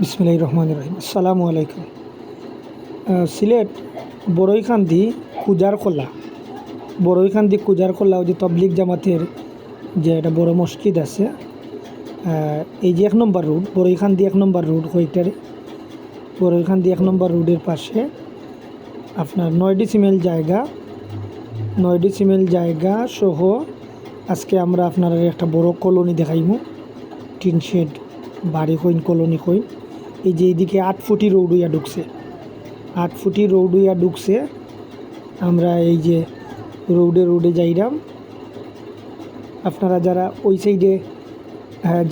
বিসমিল্লাহির রহমান রহিম। আসসালামু আলাইকুম। সিলেট বড়ইখান্দি কুজারখোলা। বড়ইখান্দি কুজারখোলা ওই যে তবলিক জামাতের যে একটা বড় মসজিদ আছে এই যে এক নম্বর রোড, বড়ইখান্দি এক নম্বর রোড হইটারে বড়ইখান্দি এক নম্বর রোডের পাশে আপনার নয় ডিসিমেল জায়গা। নয় ডিসিমেল জায়গা সহ আজকে আমরা আপনার একটা বড় কলোনি দেখাইমু টিন শেড বাড়ি কইন কলোনি কইন এই যে এইদিকে আট ফুটি রোড হইয়া ঢুকছে। আট ফুটি রোড হইয়া ঢুকছে। আমরা এই যে রোডে রোডে যাইরাম। আপনারা যারা ওই সাইডে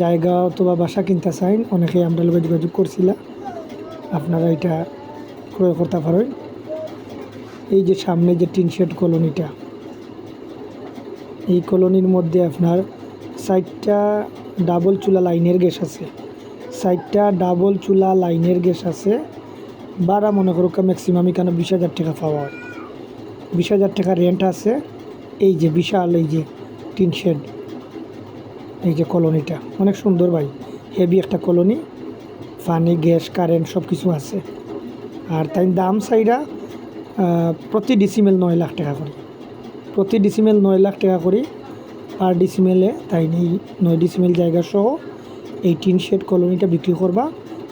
জায়গা অথবা বাসা কিনতে চাইন অনেকে আমরা লোক যোগাযোগ করছিলাম। আপনারা এটা ক্রয় করতে পারেন। এই যে সামনে যে টিন শেড কলোনিটা, এই কলোনির মধ্যে আপনার সাইডটা ডাবল চুলা লাইনের গ্যাস আছে। সাইডটা ডাবল চুলা লাইনের গ্যাস আছে। বারা মনে করো ম্যাক্সিমাম এখানে বিশ হাজার টাকা পাওয়া হয়। বিশ হাজার টাকা রেন্ট আছে। এই যে বিশাল, এই যে টিন শেড, এই যে কলোনিটা। অনেক সুন্দর ভাই। হেভি একটা কলোনি। পানি, গ্যাস কারেন্ট সব কিছু আছে। আর তাই দাম সাইডা প্রতি ডিসিমেল নয় লাখ টাকা করে। প্রতি ডিসিমেল নয় লাখ টাকা করে। পার ডিসিমেলে তাই নেই, নয় ডিসিমেল জায়গা সহ এই টিন শেড কলোনিটা বিক্রি করবা।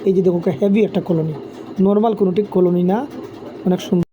এই যে দেখো হেভি একটা কলোনি। নর্মাল কোনো ঠিক কলোনি না, অনেক সুন্দর।